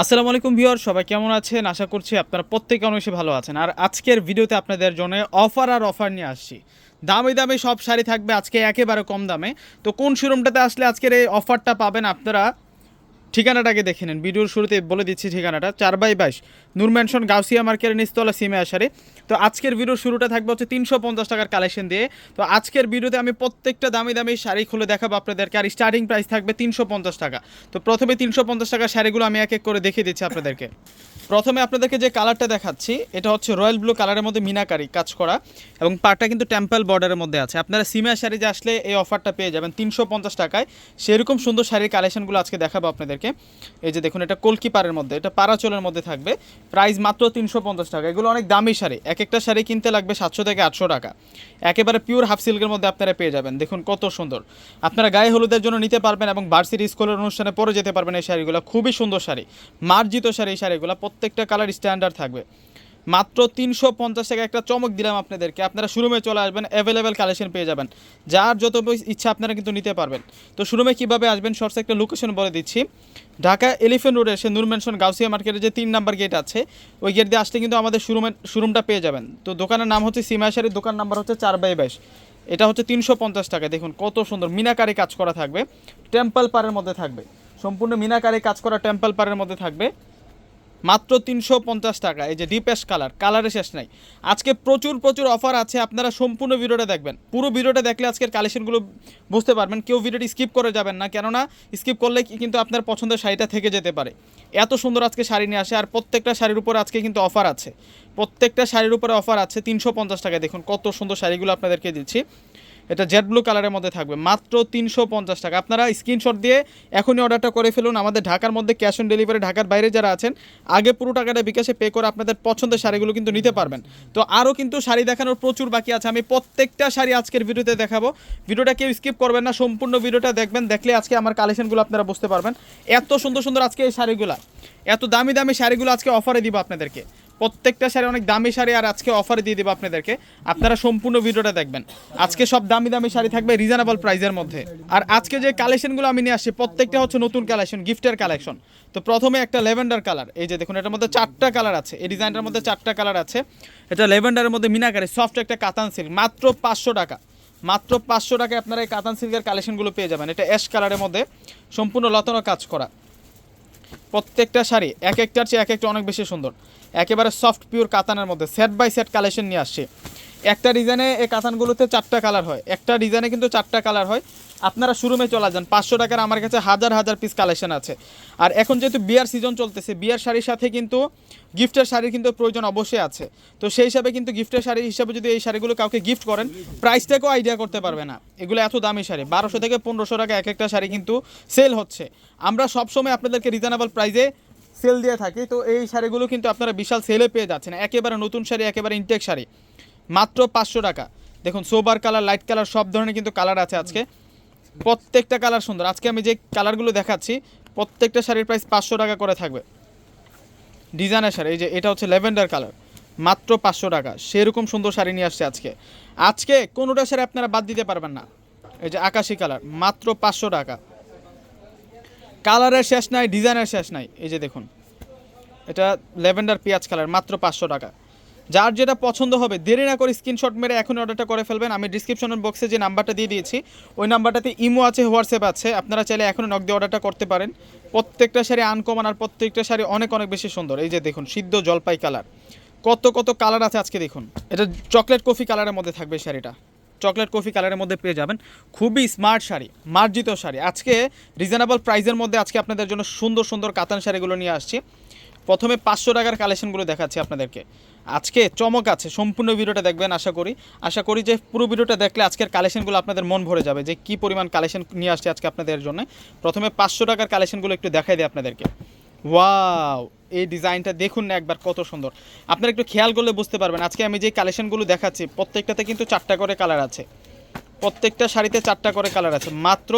আসসালামু আলাইকুম ভিউয়ার, সবাই কেমন আছেন? আশা করছি আপনারা প্রত্যেকে অনেক ভালো আছেন। আর আজকের ভিডিওতে আপনাদের জন্য অফার আর অফার নিয়ে আসছি। দামি দামি সব শাড়ি থাকবে, আজকে একেবারে কম দামে। তো কোন শোরুমটাতে আসলে আজকের এই অফারটা পাবেন আপনারা ঠিকানাটাকে দেখে নেন। ভিডিওর শুরুতে বলে দিচ্ছি ঠিকানাটা। চার বাই বাইশ, নূর ম্যানশন, গাউসিয়া মার্কেটের নিস্তলা সিমে আসারে। তো আজকের ভিডিওর শুরুটা থাকবে হচ্ছে তিনশো পঞ্চাশ টাকার কালেকশন দিয়ে। তো আজকের ভিডিওতে আমি প্রত্যেকটা দামি দামি শাড়ি খুলে দেখাবো আপনাদেরকে। আর স্টার্টিং প্রাইস থাকবে তিনশো পঞ্চাশ টাকা। তো প্রথমে তিনশো পঞ্চাশ টাকার শাড়িগুলো আমি এক এক করে দেখিয়ে দিচ্ছি আপনাদেরকে। প্রথমে আপনাদেরকে যে কালারটা দেখাচ্ছি, এটা হচ্ছে রয়্যাল ব্লু কালারের মধ্যে মিনাকারি কাজ করা এবং পাটটা কিন্তু টেম্পল বর্ডারের মধ্যে আছে। আপনারা সিমিয়া শাড়ি যে আসলে এই অফারটা পেয়ে যাবেন তিনশো পঞ্চাশ টাকায়। সেরকম সুন্দর শাড়ির কালেকশনগুলো আজকে দেখাবো আপনাদেরকে। এই যে দেখুন, এটা কলকি পাড়ের মধ্যে, এটা পারাচলের মধ্যে থাকবে। প্রাইস মাত্র তিনশো পঞ্চাশ টাকা। এগুলো অনেক দামি শাড়ি। এক একটা শাড়ি কিনতে লাগবে সাতশো থেকে আটশো টাকা। একেবারে পিওর হাফ সিল্কের মধ্যে আপনারা পেয়ে যাবেন। দেখুন কত সুন্দর। আপনারা গায়ে হলুদের জন্য নিতে পারবেন এবং বার্ষিক স্কুলের অনুষ্ঠানে পরে যেতে পারবেন এই শাড়িগুলো। খুবই সুন্দর শাড়ি। মার্জিত শাড়ি এই শাড়িগুলো। প্রত্যেকটা কালার স্ট্যান্ডার্ড থাকবে। মাত্র তিনশো পঞ্চাশ টাকা একটা চমক দিলাম আপনাদেরকে। আপনারা শোরুমে চলে আসবেন অ্যাভেলেবেল কালেকশন পেয়ে যাবেন। যার যত ইচ্ছা আপনারা কিন্তু নিতে পারবেন। তো শোরুমে কীভাবে আসবেন শর্টস একটা লোকেশন বলে দিচ্ছি। ঢাকা এলিফেন্ট রোডে এসে নূর ম্যানশন গাউসিয়া মার্কেটে যে তিন নাম্বার গেট আছে, ওই গেট দিয়ে আসলে কিন্তু আমাদের শোরুমের শোরুমটা পেয়ে যাবেন। তো দোকানের নাম হচ্ছে সিমাশারির দোকান নাম্বার হচ্ছে চার বাই বাইশ। এটা হচ্ছে তিনশো পঞ্চাশ টাকা, দেখুন কত সুন্দর মিনাকারি কাজ করা থাকবে। টেম্পল পারের মধ্যে থাকবে। সম্পূর্ণ মিনাকারি কাজ করা টেম্পল পারের মধ্যে থাকবে। মাত্র তিনশো পঞ্চাশ টাকা। এই যে ডিপেস কালার কালারে শেষ নাই। আজকে প্রচুর প্রচুর অফার আছে। আপনারা সম্পূর্ণ ভিডিওটা দেখবেন। পুরো ভিডিওটা দেখলে আজকের কালেকশনগুলো বুঝতে পারবেন। কেউ ভিডিওটি স্কিপ করে যাবেন না। কেননা স্কিপ করলে কিন্তু আপনার পছন্দের শাড়িটা থেকে যেতে পারে। এত সুন্দর আজকে শাড়ি নিয়ে আসে। আর প্রত্যেকটা শাড়ির উপর আজকে কিন্তু অফার আছে। প্রত্যেকটা শাড়ির উপরে অফার আছে তিনশো পঞ্চাশ টাকা দেখুন কত সুন্দর শাড়িগুলো আপনাদেরকে দিচ্ছি। এটা জেড ব্লু কালারের মধ্যে থাকবে। মাত্র তিনশো পঞ্চাশ টাকা। আপনারা স্ক্রিনশট দিয়ে এখনই অর্ডারটা করে ফেলুন। আমাদের ঢাকার মধ্যে ক্যাশ অন ডেলিভারি ঢাকার বাইরে যারা আছেন, আগে পুরো টাকাটা বিকাশে পে করে আপনাদের পছন্দের শাড়িগুলো কিন্তু নিতে পারবেন। তো আরও কিন্তু শাড়ি দেখানোর প্রচুর বাকি আছে। আমি প্রত্যেকটা শাড়ি আজকের ভিডিওতে দেখাবো। ভিডিওটা কেউ স্কিপ করবেন না। সম্পূর্ণ ভিডিওটা দেখবেন। দেখলে আজকে আমার কালেকশনগুলো আপনারা বুঝতে পারবেন। এত সুন্দর সুন্দর আজকে এই শাড়িগুলো, এত দামি দামি শাড়িগুলো আজকে অফারে দিব আপনাদেরকে। প্রত্যেকটা শাড়ি অনেক দামি শাড়ি আর আজকে অফারে দিয়ে দেবো আপনাদেরকে। আপনারা সম্পূর্ণ ভিডিওটা দেখবেন। আজকে সব দামি দামি শাড়ি থাকবে রিজনেবল প্রাইসের মধ্যে। আর আজকে যে কালেকশনগুলো আমি নিয়ে আসছি, প্রত্যেকটা হচ্ছে নতুন কালেকশন গিফটের কালেকশন তো প্রথমে একটা লেভেন্ডার কালার এই যে দেখুন, এটার মধ্যে চারটা কালার আছে। এই ডিজাইনটার মধ্যে চারটা কালার আছে। এটা লেভেন্ডারের মধ্যে মিনাকারে সফট একটা কাতান সিল্ক মাত্র পাঁচশো টাকা। মাত্র পাঁচশো টাকায় আপনারা এই কাতান সিল্কের কালেকশনগুলো পেয়ে যাবেন। এটা অ্যাশ কালারের মধ্যে সম্পূর্ণ লতানো কাজ করা। প্রত্যেকটা শাড়ি, এক একটার চেয়ে এক একটা অনেক বেশি সুন্দর। একেবারে সফট পিওর কাতানের মধ্যে সেট বাই সেট কালেকশন নিয়ে আসছে। একটা ডিজাইনে এই কাতানগুলোতে চারটা কালার হয়। একটা ডিজাইনে কিন্তু চারটা কালার হয়। আপনারা শোরুমে চলে যান। পাঁচশো টাকার আমার কাছে হাজার হাজার পিস কালেকশন আছে। আর এখন যেহেতু বিয়ার সিজন চলতেছে, বিয়ার শাড়ির সাথে কিন্তু গিফটের শাড়ির কিন্তু প্রয়োজন অবশ্যই আছে। তো সেই হিসাবে কিন্তু গিফটের শাড়ি হিসাবে যদি এই শাড়িগুলো কাউকে গিফট করেন প্রাইসটাকেও আইডিয়া করতে পারবে না। এগুলো এত দামি শাড়ি। বারোশো থেকে পনেরোশো টাকা এক একটা শাড়ি কিন্তু সেল হচ্ছে। আমরা সবসময় আপনাদেরকে রিজনেবল প্রাইসে সেল দিয়ে থাকি। তো এই শাড়িগুলো কিন্তু আপনারা বিশাল সেলে পেয়ে যাচ্ছেন। একেবারে নতুন শাড়ি, একেবারে ইনটেক শাড়ি। মাত্র পাঁচশো টাকা। দেখুন সোবার কালার লাইট কালার সব ধরনের কিন্তু কালার আছে আজকে। প্রত্যেকটা কালার সুন্দর। আজকে আমি যে কালারগুলো দেখাচ্ছি, প্রত্যেকটা শাড়ির প্রাইস পাঁচশো টাকা করে থাকবে। ডিজাইনের শাড়ি, এই যে এটা হচ্ছে ল্যাভেন্ডার কালার মাত্র পাঁচশো টাকা। সেরকম সুন্দর শাড়ি নিয়ে আসছে আজকে। আজকে কোনোটা শাড়ি আপনারা বাদ দিতে পারবেন না। এই যে আকাশি কালার মাত্র পাঁচশো টাকা। কালারের শেষ নাই, ডিজাইনের শেষ নাই। এই যে দেখুন, এটা ল্যাভেন্ডার পেঁয়াজ কালার মাত্র পাঁচশো টাকা। যার যেটা পছন্দ হবে, দেরি না করে স্ক্রিনশট মেরে এখন অর্ডারটা করে ফেলবেন। আমি ডিসক্রিপশনের বক্সে যে নাম্বারটা দিয়ে দিয়েছি, ওই নাম্বারটাতে ইমো আছে, হোয়াটসঅ্যাপ আছে। আপনারা চাইলে এখনও নক দিয়ে অর্ডারটা করতে পারেন। প্রত্যেকটা শাড়ি আনকমন আর প্রত্যেকটা শাড়ি অনেক অনেক বেশি সুন্দর। এই যে দেখুন, সিদ্ধ জলপাই কালার কত কত কালার আছে আজকে দেখুন। এটা চকলেট কফি কালারের মধ্যে থাকবে শাড়িটা। চকলেট কফি কালারের মধ্যে পেয়ে যাবেন। খুবই স্মার্ট শাড়ি, মার্জিত শাড়ি। আজকে রিজনেবল প্রাইসের মধ্যে আজকে আপনাদের জন্য সুন্দর সুন্দর কাতান শাড়িগুলো নিয়ে আসছি। প্রথমে পাঁচশো টাকার কালেকশনগুলো দেখাচ্ছি আপনাদেরকে। আজকে চমক আছে, সম্পূর্ণ ভিডিওটা দেখবেন, আশা করি। আশা করি যে পুরো ভিডিওটা দেখলে আজকের কালেকশনগুলো আপনাদের মন ভরে যাবে, যে কি পরিমাণ কালেকশন নিয়ে আসছে আজকে আপনাদের জন্য। প্রথমে পাঁচশো টাকার কালেকশনগুলো একটু দেখাই দিই আপনাদেরকে। ওয়াও, এই ডিজাইনটা দেখুন না একবার, কত সুন্দর। আপনারা একটু খেয়াল করলে বুঝতে পারবেন, আজকে আমি যে কালেকশনগুলো দেখাচ্ছি, প্রত্যেকটাতে কিন্তু চারটা করে কালার আছে। প্রত্যেকটা শাড়িতে চারটা করে কালার আছে, মাত্র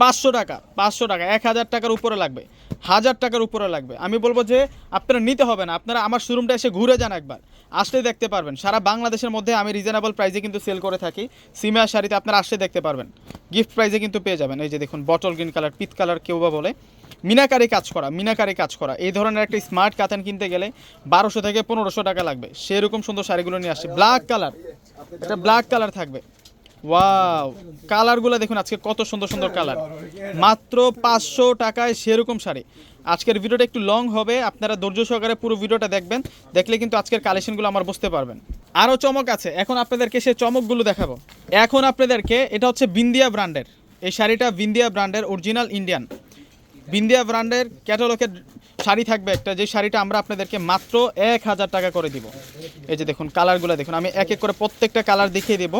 পাঁচশো টাকা পাঁচশো টাকা, এক হাজার টাকার উপরে লাগবে। হাজার টাকার উপরে লাগবে। আমি বলব যে আপনারা নিতে হবে না। আপনারা আমার শোরুমটা এসে ঘুরে যান একবার। আসলে দেখতে পারবেন। সারা বাংলাদেশের মধ্যে আমি রিজনেবল প্রাইসে কিন্তু সেল করে থাকি। সিমিয়ার শাড়িতে আপনারা আসলে দেখতে পারবেন। গিফট প্রাইসে কিন্তু পেয়ে যাবেন। এই যে দেখুন বটল গ্রিন কালার পিত কালার কেউ বা বলে। মিনাকারি কাজ করা, মিনাকারি কাজ করা। এই ধরনের একটা স্মার্ট কাতান কিনতে গেলে বারোশো থেকে পনেরোশো টাকা লাগবে। সেরকম সুন্দর শাড়িগুলো নিয়ে আসছে ব্ল্যাক কালার এটা ব্ল্যাক কালার থাকবে। ওয়াও কালারগুলো দেখুন, আজকে কত সুন্দর সুন্দর কালার মাত্র পাঁচশো টাকায় সেরকম শাড়ি। আজকের ভিডিওটা একটু লং হবে, আপনারা ধৈর্য সহকারে পুরো ভিডিওটা দেখবেন। দেখলে কিন্তু আজকের কালেকশনগুলো আমার বুঝতে পারবেন। আরও চমক আছে, এখন আপনাদেরকে সেই চমকগুলো দেখাবো। এখন আপনাদেরকে এটা হচ্ছে বিন্দিয়া ব্র্যান্ডের এই শাড়িটা বিন্দিয়া ব্র্যান্ডের অরিজিনাল ইন্ডিয়ান বিন্দিয়া ব্র্যান্ডের ক্যাটালগের শাড়ি থাকবে একটা, যে শাড়িটা আমরা আপনাদেরকে মাত্র এক হাজার টাকা করে দিব। এই যে দেখুন কালারগুলো দেখুন, আমি এক এক করে প্রত্যেকটা কালার দেখিয়ে দেবো।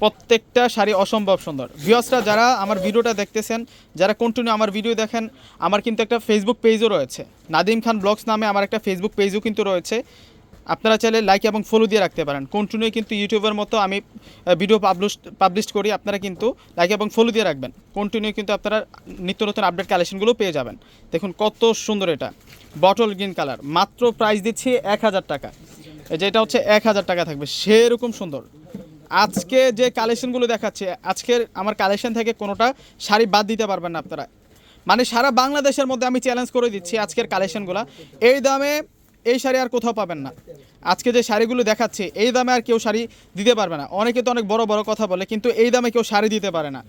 প্রত্যেকটা শাড়ি অসম্ভব সুন্দর। ভিউয়ার্সরা যারা আমার ভিডিওটা দেখতেছেন, যারা কন্টিনিউ আমার ভিডিও দেখেন, আমার কিন্তু একটা ফেসবুক পেজও রয়েছে। নাদিম খান ব্লগস নামে আমার একটা ফেসবুক পেজও কিন্তু রয়েছে। আপনারা চাইলে লাইক এবং ফলো দিয়ে রাখতে পারেন। কন্টিনিউ কিন্তু ইউটিউবের মতো আমি ভিডিও পাবলিশ পাবলিশ করি। আপনারা কিন্তু লাইক এবং ফলো দিয়ে রাখবেন। কন্টিনিউ কিন্তু আপনারা নিত্য নতুন আপডেট কালেকশনগুলো পেয়ে যাবেন। দেখুন কত সুন্দর এটা। বটল গ্রিন কালার মাত্র প্রাইস দিচ্ছি এক হাজার টাকা। এই যে এটা হচ্ছে এক হাজার টাকা থাকবে। সেরকম সুন্দর। আজকে যে কালেকশনগুলো দেখাচ্ছে, আজকের আমার কালেকশন থেকে কোনোটা শাড়ি বাদ দিতে পারবেন না আপনারা। মানে সারা বাংলাদেশের মধ্যে আমি চ্যালেঞ্জ করে দিচ্ছি আজকের কালেকশনগুলো এই দামে এই শাড়ি আর কোথাও পাবেন না। আজকে যে শাড়িগুলো দেখাচ্ছে, এই দামে আর কেউ শাড়ি দিতে পারবে না। অনেকে তো অনেক বড় বড় কথা বলে, কিন্তু এই দামে কেউ শাড়ি দিতে পারে না।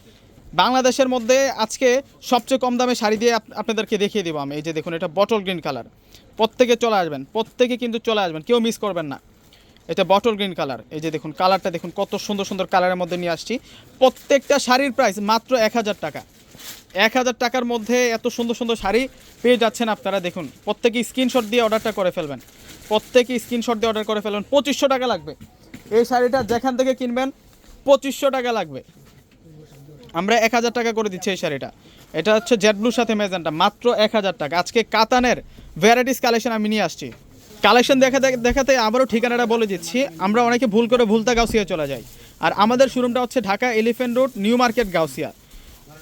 বাংলাদেশের মধ্যে আজকে সবচেয়ে কম দামে শাড়ি দিয়ে আপ- আপনাদেরকে দেখিয়ে দেবো আমি। এই যে দেখুন, এটা বটল গ্রিন কালার প্রত্যেকে চলে আসবেন, প্রত্যেকে কিন্তু চলে আসবেন, কেউ মিস করবেন না। এটা বটল গ্রিন কালার এই যে দেখুন কালারটা দেখুন, কত সুন্দর সুন্দর কালারের মধ্যে নিয়ে আসছি। প্রত্যেকটা শাড়ির প্রাইস মাত্র এক হাজার টাকা। এক হাজার টাকার মধ্যে এত সুন্দর সুন্দর শাড়ি পেয়ে যাচ্ছেন আপনারা, দেখুন, প্রত্যেকে স্ক্রিনশট দিয়ে অর্ডারটা করে ফেলবেন। প্রত্যেকে স্ক্রিনশট দিয়ে অর্ডার করে ফেলবেন। পঁচিশশো টাকা লাগবে। এই শাড়িটা যেখান থেকে কিনবেন, পঁচিশশো টাকা লাগবে। আমরা এক হাজার টাকা করে দিচ্ছি এই শাড়িটা। এটা হচ্ছে জেড ব্লুর সাথে মেজেন্টা মাত্র এক হাজার টাকা। আজকে কাতানের ভ্যারাইটিস কালেকশন আমি নিয়ে আসছি। কালেকশন দেখাতে দেখাতে আবারও ঠিকানাটা বলে দিচ্ছি। আমরা অনেকে ভুল করে ভুলতা গাউসিয়া চলে যাই। আর আমাদের শোরুমটা হচ্ছে Dhaka elephant road, new market Gausia.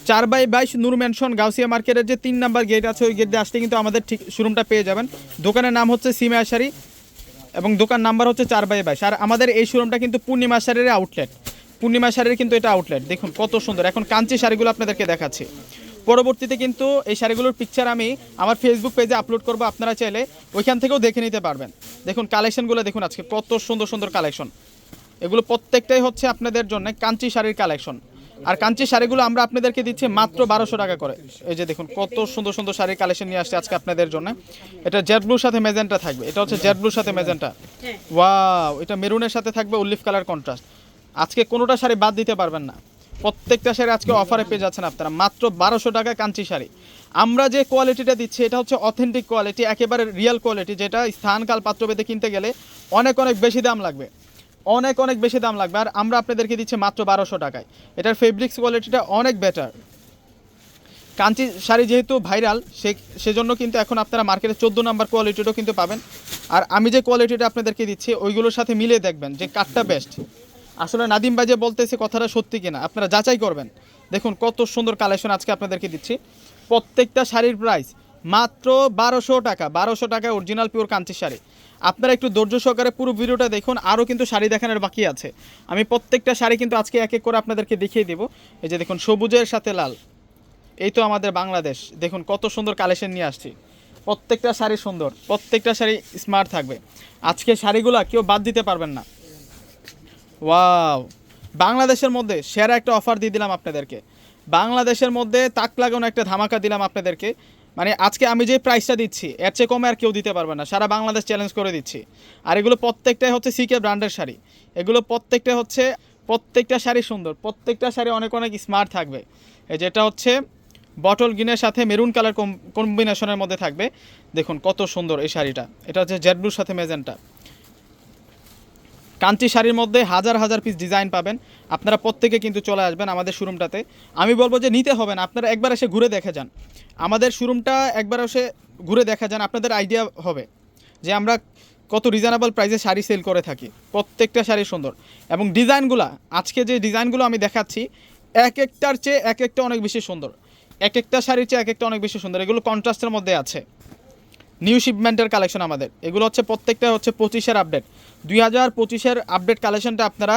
চার বাই বাইশ নূর ম্যানশন গাউসিয়া মার্কেটের যে তিন নাম্বার গেট আছে, ওই গেট দিয়ে আসলে কিন্তু আমাদের ঠিক শোরুমটা পেয়ে যাবেন। দোকানের নাম হচ্ছে সিমে আশারি এবং দোকান নাম্বার হচ্ছে চার বাই বাইশ। আর আমাদের এই শোরুমটা কিন্তু পূর্ণিমা শাড়ির আউটলেট পূর্ণিমা শাড়ির কিন্তু এটা আউটলেট দেখুন কত সুন্দর। এখন কাঞ্চি শাড়িগুলো আপনাদেরকে দেখাচ্ছি। পরবর্তীতে কিন্তু এই শাড়িগুলোর পিকচার আমি আমার ফেসবুক পেজে আপলোড করব আপনারা চাইলে ওইখান থেকেও দেখে নিতে পারবেন। দেখুন কালেকশনগুলো দেখুন আজকে কত সুন্দর সুন্দর কালেকশন এগুলো প্রত্যেকটাই হচ্ছে আপনাদের জন্য কাঞ্চি শাড়ির কালেকশন আর কাঞ্চি শাড়িগুলো আমরা আপনাদেরকে দিচ্ছি মাত্র বারোশো টাকা করে। এই যে দেখুন কত সুন্দর সুন্দর শাড়ির কালেকশন নিয়ে আসছে আজকে আপনাদের জন্য। এটা জেড ব্লুর সাথে মেজেন্টা থাকবে। এটা হচ্ছে জেড ব্লুর সাথে মেজেন্টা ওয়াও এটা মেরুনের সাথে থাকবে উল্লিফ কালার কন্ট্রাস্ট আজকে কোনোটা শাড়ি বাদ দিতে পারবেন না। প্রত্যেকটা শাড়ি আজকে অফারে পেয়ে যাচ্ছেন আপনারা। মাত্র বারোশো টাকা কাঞ্চি শাড়ি। আমরা যে কোয়ালিটিটা দিচ্ছি, এটা হচ্ছে অথেন্টিক কোয়ালিটি একেবারে রিয়েল কোয়ালিটি যেটা স্থানকাল পাত্রভেদে কিনতে গেলে অনেক অনেক বেশি দাম লাগবে। অনেক অনেক বেশি দাম লাগবে। আর আমরা আপনাদেরকে দিচ্ছি মাত্র বারোশো টাকায়। এটার ফেব্রিক্স কোয়ালিটিটা অনেক বেটার কাঞ্চি শাড়ি যেহেতু ভাইরাল সে, সেজন্য কিন্তু এখন আপনারা মার্কেটে চোদ্দ নাম্বার কোয়ালিটিটাও কিন্তু পাবেন। আর আমি যে কোয়ালিটিটা আপনাদেরকে দিচ্ছি, ওইগুলোর সাথে মিলিয়ে দেখবেন যে কাঠটা বেস্ট আসলে নাদিম যে বলতেছে কথাটা সত্যি কিনা, আপনারা যাচাই করবেন। দেখুন, কত সুন্দর কালেকশন আজকে আপনাদেরকে দিচ্ছি। প্রত্যেকটা শাড়ির প্রাইস মাত্র বারোশো টাকা বারোশো টাকা অরিজিনাল পিওর কাঞ্চি শাড়ি। আপনারা একটু ধৈর্য সহকারে পুরো ভিডিওটা দেখুন আরও কিন্তু শাড়ি দেখানোর বাকি আছে। আমি প্রত্যেকটা শাড়ি কিন্তু আজকে এক এক করে আপনাদেরকে দেখিয়ে দেবো। এই যে দেখুন, সবুজের সাথে লাল। এই তো আমাদের বাংলাদেশ। দেখুন, কত সুন্দর কালেকশন নিয়ে আসছি। প্রত্যেকটা শাড়ি সুন্দর, প্রত্যেকটা শাড়ি স্মার্ট থাকবে। আজকে শাড়িগুলো কেউ বাদ দিতে পারবেন না। ওয়াও বাংলাদেশের মধ্যে সেরা একটা অফার দিয়ে দিলাম আপনাদেরকে। বাংলাদেশের মধ্যে তাক লাগানো একটা ধামাকা দিলাম আপনাদেরকে। মানে আজকে আমি যে প্রাইসটা দিচ্ছি, এর চেয়ে কমে আর কেউ দিতে পারবে না। সারা বাংলাদেশ চ্যালেঞ্জ করে দিচ্ছি। আর এগুলো প্রত্যেকটাই হচ্ছে সিকে ব্র্যান্ডের শাড়ি। এগুলো প্রত্যেকটা হচ্ছে, প্রত্যেকটা শাড়ি সুন্দর, প্রত্যেকটা শাড়ি অনেক অনেক স্মার্ট থাকবে। যেটা হচ্ছে বটল গ্রিনের সাথে মেরুন কালার কম্বিনেশনের মধ্যে থাকবে। দেখুন কত সুন্দর এই শাড়িটা। এটা হচ্ছে জেড ব্লুর সাথে মেজেন্টা কাঞ্চি শাড়ির মধ্যে হাজার হাজার পিস ডিজাইন পাবেন। আপনারা প্রত্যেকে কিন্তু চলে আসবেন আমাদের শোরুমটাতে আমি বলব যে নিতে হবে না, আপনারা একবার এসে ঘুরে দেখে যান। আমাদের শোরুমটা একবার এসে ঘুরে দেখা যান, আপনাদের আইডিয়া হবে যে আমরা কত রিজনেবল প্রাইসে শাড়ি সেল করে থাকি। প্রত্যেকটা শাড়ি সুন্দর। এবং ডিজাইনগুলো আজকে যে ডিজাইনগুলো আমি দেখাচ্ছি, এক একটার চেয়ে এক একটা অনেক বেশি সুন্দর। এক একটা শাড়ির চেয়ে এক একটা অনেক বেশি সুন্দর। এগুলো কন্ট্রাস্টের মধ্যে আছে। নিউ শিপমেন্টের কালেকশন আমাদের। এগুলো হচ্ছে প্রত্যেকটা হচ্ছে পঁচিশের আপডেট দুই হাজার পঁচিশের আপডেট কালেকশনটা আপনারা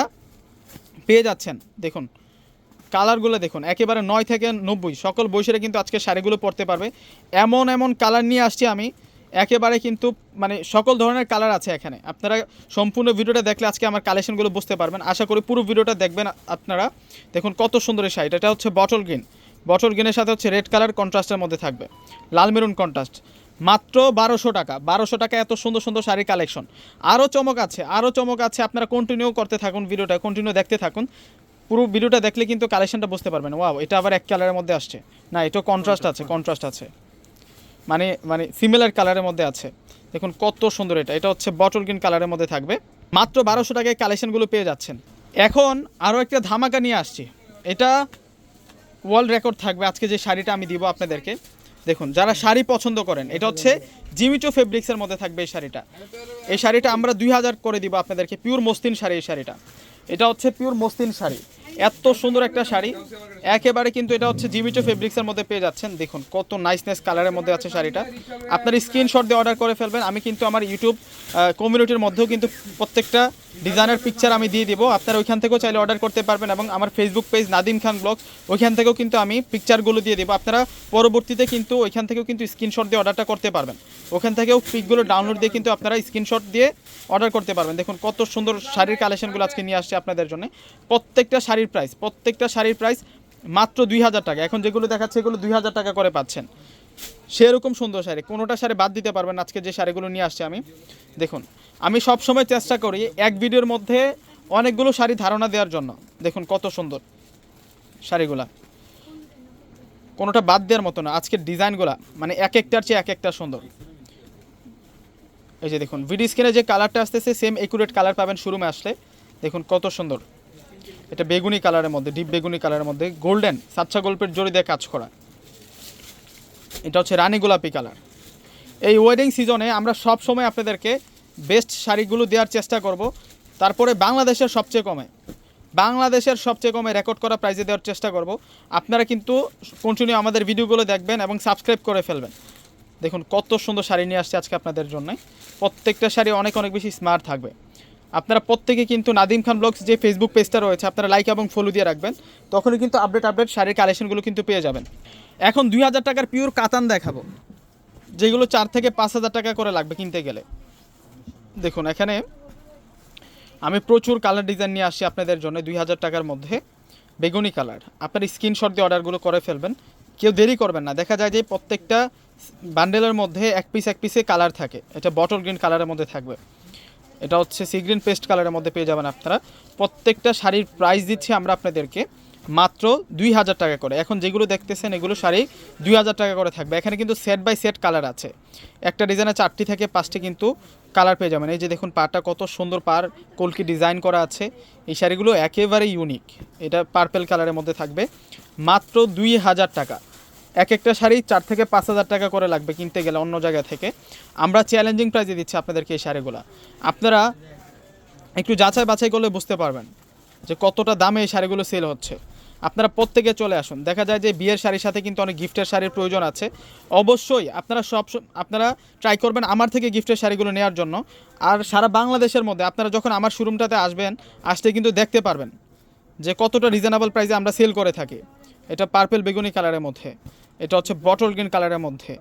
পেয়ে যাচ্ছেন। দেখুন কালারগুলো দেখুন, একেবারে নয় থেকে নব্বই। সকল বয়সীরা কিন্তু আজকে শাড়িগুলো পরতে পারবে। এমন এমন কালার নিয়ে আসছি আমি, একেবারে কিন্তু মানে সকল ধরনের কালার আছে এখানে। আপনারা সম্পূর্ণ ভিডিওটা দেখলে আজকে আমার কালেকশনগুলো বুঝতে পারবেন। আশা করি পুরো ভিডিওটা দেখবেন আপনারা। দেখুন, কত সুন্দর এই শাড়িটা। এটা হচ্ছে বটল গ্রিন বটল গ্রিনের সাথে হচ্ছে রেড কালার কন্ট্রাস্টের মধ্যে থাকবে। লাল মেরুন কন্ট্রাস্ট মাত্র বারোশো টাকা। বারোশো টাকা এত সুন্দর সুন্দর শাড়ি কালেকশন আরও চমক আছে আরও চমক আছে। আপনারা কন্টিনিউ করতে থাকুন ভিডিওটা কন্টিনিউ দেখতে থাকুন। পুরো ভিডিওটা দেখলে কিন্তু কালেকশনটা বুঝতে পারবেন। ওয়াও এটা আবার এক কালারের মধ্যে আসছে। না এটা কন্ট্রাস্ট আছে কন্ট্রাস্ট আছে। মানে মানে সিমিলার কালারের মধ্যে আছে। দেখুন কত সুন্দর এটা। এটা হচ্ছে বটল গ্রিন কালারের মধ্যে থাকবে। মাত্র বারোশো টাকায় কালেকশনগুলো পেয়ে যাচ্ছেন। এখন আরও একটা ধামাকা নিয়ে আসছি। এটা ওয়ার্ল্ড রেকর্ড থাকবে। আজকে যে শাড়িটা আমি দিব আপনাদেরকে দেখুন, যারা শাড়ি পছন্দ করেন, এটা হচ্ছে জিমিটো ফেব্রিক্সের মধ্যে থাকবে এই শাড়িটা। এই শাড়িটা আমরা দুই হাজার করে দিব আপনাদেরকে পিওর মসলিন শাড়ি এই শাড়িটা। এটা হচ্ছে পিওর মসলিন শাড়ি। এত সুন্দর একটা শাড়ি। একেবারে কিন্তু এটা হচ্ছে জিমিটো ফেব্রিক্সের মধ্যে পেয়ে যাচ্ছেন। দেখুন, কত নাইসনেস কালারের মধ্যে আছে শাড়িটা। আপনার স্ক্রিনশট দিয়ে অর্ডার করে ফেলবেন। আমি কিন্তু আমার ইউটিউব কমিউনিটির মধ্যেও কিন্তু প্রত্যেকটা ডিজাইনের পিকচার আমি দিয়ে দিব। আপনারা ওইখান থেকেও চাইলে অর্ডার করতে পারবেন এবং আমার Facebook page Nadim Khan blog ওইখান থেকেও কিন্তু আমি পিকচারগুলো দিয়ে দেবো। আপনারা পরবর্তীতে কিন্তু ওইখান থেকেও কিন্তু স্ক্রিনশট দিয়ে অর্ডারটা করতে পারবেন। ওখান থেকেও পিকগুলো ডাউনলোড দিয়ে কিন্তু আপনারা স্ক্রিনশট দিয়ে অর্ডার করতে পারবেন। দেখুন কত সুন্দর শাড়ির কালেকশনগুলো আজকে নিয়ে আসছে আপনাদের জন্য। প্রত্যেকটা শাড়ির প্রাইস প্রত্যেকটা শাড়ির প্রাইস মাত্র দুই হাজার টাকা। এখন যেগুলো দেখাচ্ছে এগুলো দুই হাজার টাকা করে পাচ্ছেন। সেরকম সুন্দর শাড়ি। কোনোটা শাড়ি বাদ দিতে পারবেন আজকে যে শাড়িগুলো নিয়ে আসছে আমি। দেখুন, আমি সব সময় চেষ্টা করি এক ভিডিওর মধ্যে অনেকগুলো শাড়ি ধারণা দেওয়ার জন্য। দেখুন কত সুন্দর শাড়িগুলা। কোনোটা বাদ দেওয়ার মতো না, আজকের ডিজাইনগুলা মানে এক একটার চেয়ে এক একটা সুন্দর। এই যে দেখুন ভিডিও স্ক্রিনে যে কালারটা আসতেছে সেম একুরেট কালার পাবেন শোরুমে আসলে। দেখুন কত সুন্দর। এটা বেগুনি কালারের মধ্যে ডিপ বেগুনি কালারের মধ্যে গোল্ডেন সাচ্চা গল্পের জড়ি দিয়ে কাজ করা। এটা হচ্ছে রানী গোলাপি কালার। এই ওয়েডিং সিজনে আমরা সব সময় আপনাদেরকে বেস্ট শাড়িগুলো দেওয়ার চেষ্টা করব। তারপরে বাংলাদেশের সবচেয়ে কমে। বাংলাদেশের সবচেয়ে কমে রেকর্ড করা প্রাইজে দেওয়ার চেষ্টা করব। আপনারা কিন্তু কন্টিনিউ আমাদের ভিডিওগুলো দেখবেন এবং সাবস্ক্রাইব করে ফেলবেন। দেখুন কত সুন্দর শাড়ি নিয়ে আসছে আজকে আপনাদের জন্য। প্রত্যেকটা শাড়ি অনেক অনেক বেশি স্মার্ট থাকবে। আপনারা প্রত্যেকে কিন্তু নাদিম খান ব্লগস যে ফেসবুক পেজটা রয়েছে, আপনারা লাইক এবং ফলো দিয়ে রাখবেন। তখনই কিন্তু আপডেট আপডেট শাড়ির কালেকশনগুলো কিন্তু পেয়ে যাবেন। এখন দুই হাজার টাকার পিওর কাতান দেখাবো, যেগুলো চার থেকে পাঁচ হাজার টাকা করে লাগবে কিনতে গেলে। দেখুন, এখানে আমি প্রচুর কালার ডিজাইন নিয়ে আসি আপনাদের জন্য দুই হাজার টাকার মধ্যে। বেগুনি কালার আপনার স্ক্রিনশট দিয়ে অর্ডারগুলো করে ফেলবেন। কেউ দেরি করবেন না, দেখা যায় যে প্রত্যেকটা বান্ডেলের মধ্যে এক পিস এক পিসে কালার থাকে। এটা বটল গ্রিন কালারের মধ্যে থাকবে। এটা হচ্ছে সি গ্রিন পেস্ট কালারের মধ্যে পেয়ে যাবেন আপনারা। প্রত্যেকটা শাড়ির প্রাইস দিচ্ছি আমরা আপনাদেরকে। মাত্র দুই হাজার টাকা করে। এখন যেগুলো দেখতেছেন, এগুলো শাড়ি দুই হাজার টাকা করে থাকবে। এখানে কিন্তু সেট বাই সেট কালার আছে। একটা ডিজাইনে চারটি থেকে পাঁচটি কিন্তু কালার পেয়ে যাবেন। এই যে দেখুন পাটা কত সুন্দর পার কলকি ডিজাইন করা আছে। এই শাড়িগুলো একেবারে ইউনিক এটা পার্পেল কালারের মধ্যে থাকবে। মাত্র দুই হাজার টাকা। এক একটা শাড়ি চার থেকে পাঁচ হাজার টাকা করে লাগবে কিনতে গেলে অন্য জায়গা থেকে। আমরা চ্যালেঞ্জিং প্রাইজে দিচ্ছি আপনাদেরকে এই শাড়িগুলো। আপনারা একটু যাচাই বাছাই করলে বুঝতে পারবেন যে কতটা দামে এই শাড়িগুলো সেল হচ্ছে। আপনারা প্রত্যেকে চলে আসুন। দেখা যায় যে বিয়ের শাড়ির সাথে কিন্তু অনেক গিফটের শাড়ির প্রয়োজন আছে। অবশ্যই আপনারা সব আপনারা ট্রাই করবেন আমার থেকে গিফটের শাড়িগুলো নেওয়ার জন্য। আর সারা বাংলাদেশের মধ্যে আপনারা যখন আমার শোরুমটাতে আসবেন, আসতে কিন্তু দেখতে পারবেন যে কতটা রিজনেবল প্রাইসে আমরা সেল করে থাকি। এটা পার্পেল বেগুনি কালারের মধ্যে, এটা হচ্ছে বটল গ্রিন কালারের মধ্যে।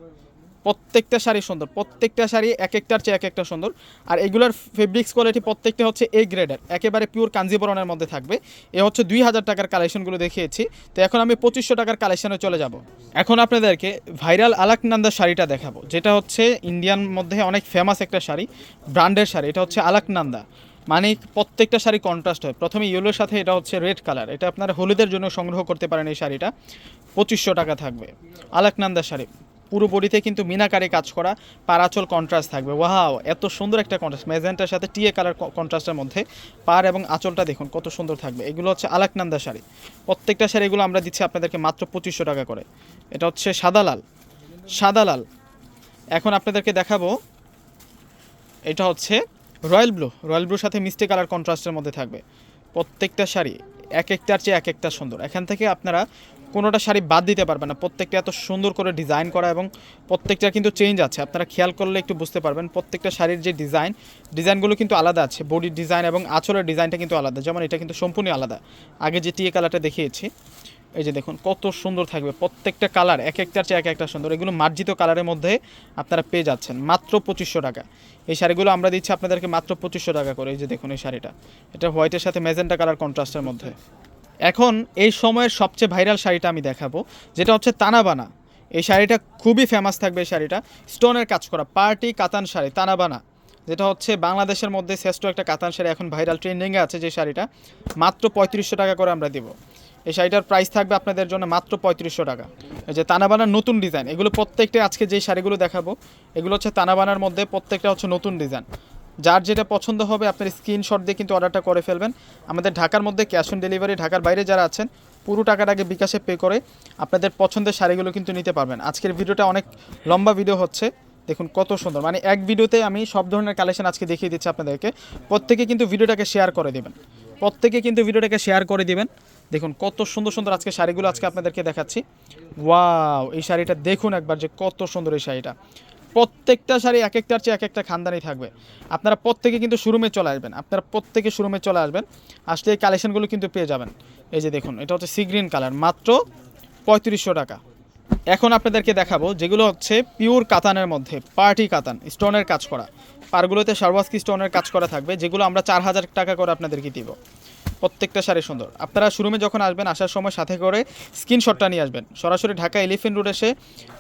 প্রত্যেকটা শাড়ি সুন্দর, প্রত্যেকটা শাড়ি এক একটার চেয়ে এক একটা সুন্দর। আর এগুলোর ফেব্রিক্স কোয়ালিটি প্রত্যেকটা হচ্ছে এ গ্রেডের একেবারে পিওর কাঞ্জিবরণের মধ্যে থাকবে। এ হচ্ছে দুই হাজার টাকার কালেকশনগুলো দেখিয়েছি। তো এখন আমি পঁচিশশো টাকার কালেকশনে চলে যাব। এখন আপনাদেরকে ভাইরাল আলাকনন্দা শাড়িটা দেখাবো, যেটা হচ্ছে ইন্ডিয়ান মধ্যে অনেক ফেমাস একটা শাড়ি ব্র্যান্ডের শাড়ি, এটা হচ্ছে আলাকনান্দা। মানে প্রত্যেকটা শাড়ি কন্ট্রাস্ট হয়। প্রথমে ইয়েলোর সাথে এটা হচ্ছে রেড কালার এটা আপনারা হলুদের জন্য সংগ্রহ করতে পারেন এই শাড়িটা। পঁচিশশো টাকা থাকবে আলাকনন্দা শাড়ি। পুরো বডিতে কিন্তু মিনাকারে কাজ করা পারাচল কন্ট্রাস্ট থাকবে। ওয়াও, এত সুন্দর একটা কন্ট্রাস্ট ম্যাজেন্টার সাথে টিএ কালার কন্ট্রাস্টের মধ্যে পার এবং আঁচলটা দেখুন, কত সুন্দর থাকবে। এগুলো হচ্ছে আলাকনান্দা শাড়ি। প্রত্যেকটা শাড়িগুলো আমরা দিচ্ছি আপনাদেরকে মাত্র পঁচিশশো টাকা করে। এটা হচ্ছে সাদা লাল। সাদা লাল। এখন আপনাদেরকে দেখাবো, এটা হচ্ছে রয়্যাল ব্লু। রয়্যাল ব্লুর সাথে মিষ্টি কালার কন্ট্রাস্টের মধ্যে থাকবে। প্রত্যেকটা শাড়ি, এক একটার চেয়ে এক একটা সুন্দর। এখান থেকে আপনারা কোনোটা শাড়ি বাদ দিতে পারবে না। প্রত্যেকটা এত সুন্দর করে ডিজাইন করা এবং প্রত্যেকটা কিন্তু চেঞ্জ আছে। আপনারা খেয়াল করলে একটু বুঝতে পারবেন, প্রত্যেকটা শাড়ির যে ডিজাইন ডিজাইনগুলো কিন্তু আলাদা আছে। বডির ডিজাইন এবং আঁচলের ডিজাইনটা কিন্তু আলাদা। যেমন এটা কিন্তু সম্পূর্ণ আলাদা। আগে যে টিয়ে কালারটা দেখিয়েছি, এই যে দেখুন, কত সুন্দর থাকবে। প্রত্যেকটা কালার এক একটার চেয়ে এক একটা সুন্দর। এগুলো মার্জিত কালারের মধ্যে আপনারা পেয়ে যাচ্ছেন। মাত্র পঁচিশশো টাকা। এই শাড়িগুলো আমরা দিচ্ছি আপনাদেরকে মাত্র পঁচিশশো টাকা করে। এই যে দেখুন এই শাড়িটা। এটা হোয়াইটের সাথে মেজেন্টা কালার কন্ট্রাস্টের মধ্যে। এখন এই সময়ের সবচেয়ে ভাইরাল শাড়িটা আমি দেখাবো, যেটা হচ্ছে তানাবানা। এই শাড়িটা খুবই ফেমাস থাকবে এই শাড়িটা। স্টোনের কাজ করা, পার্টি কাতান শাড়ি, তানাবানা। যেটা হচ্ছে বাংলাদেশের মধ্যে শ্রেষ্ঠ একটা কাতান শাড়ি এখন ভাইরাল ট্রেন্ডিংয়ে আছে যে শাড়িটা। মাত্র পঁয়ত্রিশশো টাকা করে আমরা দিব। এই শাড়িটার প্রাইস থাকবে আপনাদের জন্য মাত্র পঁয়ত্রিশশো টাকা। এই যে তানাবানার নতুন ডিজাইন এগুলো প্রত্যেকটা আজকে যে শাড়িগুলো দেখাবো, এগুলো হচ্ছে তানাবানার মধ্যে প্রত্যেকটা হচ্ছে নতুন ডিজাইন যার যেটা পছন্দ হবে আপনার স্ক্রিনশট দিয়ে কিন্তু অর্ডারটা করে ফেলবেন। আমাদের ঢাকার মধ্যে ক্যাশ অন ডেলিভারি, ঢাকার বাইরে যারা আছেন, পুরো টাকাটা আগে বিকাশে পে করে আপনাদের পছন্দের শাড়িগুলো কিন্তু নিতে পারবেন। আজকের ভিডিওটা অনেক লম্বা ভিডিও হচ্ছে। দেখুন কত সুন্দর। মানে এক ভিডিওতে আমি সব ধরনের কালেকশন আজকে দেখিয়ে দিচ্ছি আপনাদেরকে। প্রত্যেকে কিন্তু ভিডিওটাকে শেয়ার করে দেবেন। প্রত্যেকে কিন্তু ভিডিওটাকে শেয়ার করে দিবেন। দেখুন কত সুন্দর সুন্দর আজকে শাড়িগুলো আজকে আপনাদেরকে দেখাচ্ছি। ওয়াও, এই শাড়িটা দেখুন একবার যে কত সুন্দর এই শাড়িটা। প্রত্যেকটা শাড়ি এক একটার চেয়ে এক একটা খানদানি থাকবে। আপনারা প্রত্যেকে কিন্তু শোরুমে চলে আসবেন। আপনারা প্রত্যেকে শোরুমে চলে আসবেন। আসলে এই কালেকশনগুলো কিন্তু পেয়ে যাবেন। এই যে দেখুন, এটা হচ্ছে সি গ্রিন কালার মাত্র পঁয়ত্রিশশো টাকা। এখন আপনাদেরকে দেখাবো যেগুলো হচ্ছে পিওর কাতানের মধ্যে পার্টি কাতান স্টোনের কাজ করা। পারগুলোতে সর্বাস্কি স্টোনের কাজ করা থাকবে, যেগুলো আমরা চার হাজার টাকা করে আপনাদেরকে দিব। প্রত্যেকটা শাড়ি সুন্দর। আপনারা শোরুমে যখন আসবেন, আসার সময় সাথে করে স্ক্রিনশটটা নিয়ে আসবেন। সরাসরি ঢাকা এলিফেন্ট রোড এসে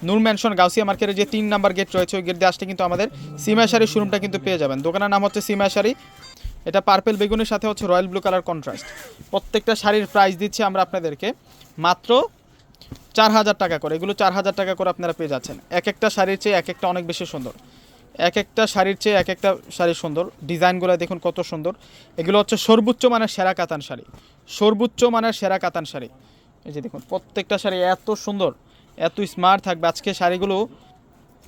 নূর ম্যানশন গাউসিয়া মার্কেটের যে তিন নাম্বার গেট রয়েছে, ওই গেট দিয়ে আসলে কিন্তু আমাদের সিমা শাড়ির শোরুমটা কিন্তু পেয়ে যাবেন। দোকানের নাম হচ্ছে সিমা শাড়ি। এটা পার্পেল বেগুনের সাথে হচ্ছে রয়্যাল ব্লু কালার কন্ট্রাস্ট প্রত্যেকটা শাড়ির প্রাইস দিচ্ছি আমরা আপনাদেরকে মাত্র চার হাজার টাকা করে। এগুলো চার হাজার টাকা করে আপনারা পেয়ে যাচ্ছেন। এক একটা শাড়ির চেয়ে এক একটা অনেক বেশি সুন্দর। এক একটা শাড়ির চেয়ে এক একটা শাড়ি সুন্দর। ডিজাইনগুলো দেখুন কত সুন্দর। এগুলো হচ্ছে সর্বোচ্চ মানের সেরা কাতান শাড়ি। সর্বোচ্চ মানের সেরা কাতান শাড়ি। এই যে দেখুন, প্রত্যেকটা শাড়ি এত সুন্দর, এত স্মার্ট থাকবে। আজকে শাড়িগুলো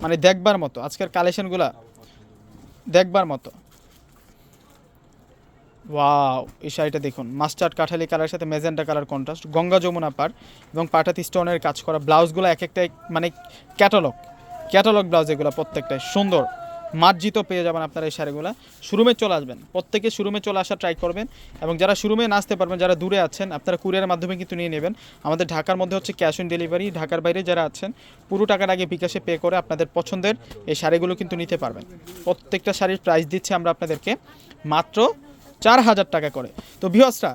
মানে দেখবার মতো, আজকের কালেকশনগুলো দেখবার মতো। ওয়াও, এই শাড়িটা দেখুন, মাস্টার্ড কাঠালি কালারের সাথে magenta colour contrast, Ganga Jamuna পার এবং পাটাতি স্টোনের কাজ করা ব্লাউজগুলো এক একটা মানে ক্যাটালগ। ক্যাটালগ ব্লাউজ এগুলো প্রত্যেকটাই সুন্দর। মার্জিত পেয়ে যাবেন আপনারা এই শাড়িগুলো। শোরুমে চলে আসবেন। প্রত্যেকে শোরুমে চলে আসা ট্রাই করবেন এবং যারা শোরুমে না আসতে পারবেন, যারা দূরে আছেন, আপনারা কুরিয়ারের মাধ্যমে কিন্তু নিয়ে নেবেন। আমাদের ঢাকার মধ্যে হচ্ছে ক্যাশ অন ডেলিভারি ঢাকার বাইরে যারা আছেন, পুরো টাকার আগে বিকাশে পে করে আপনাদের পছন্দের এই শাড়িগুলো কিন্তু নিতে পারবেন। প্রত্যেকটা শাড়ির প্রাইস দিচ্ছি আমরা আপনাদেরকে মাত্র চার হাজার টাকা করে। তো ভিওসরা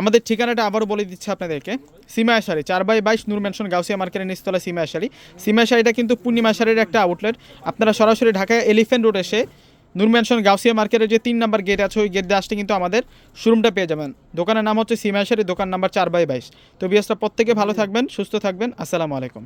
আমাদের ঠিকানাটা আবারও বলে দিচ্ছে আপনাদেরকে। সীমা আশারি চার বাই বাইশ নূর ম্যানশন গাউসিয়া মার্কেটের নিচতলা সীমা আশারি সীমা আশারিটা কিন্তু পূর্ণিমা আশারির একটা আউটলেট আপনারা সরাসরি ঢাকায় এলিফ্যান্ট রোড এসে নূর ম্যানশন গাউসিয়া মার্কেটের যে তিন নাম্বার গেট আছে, ওই গেট দিয়ে আসতে কিন্তু আমাদের শোরুমটা পেয়ে যাবেন। দোকানের নাম হচ্ছে সীমা আশারি দোকান নাম্বার চার বাই বাইশ। তো বিয়াসটা প্রত্যেকে ভালো থাকবেন, সুস্থ থাকবেন। আসসালামু আলাইকুম।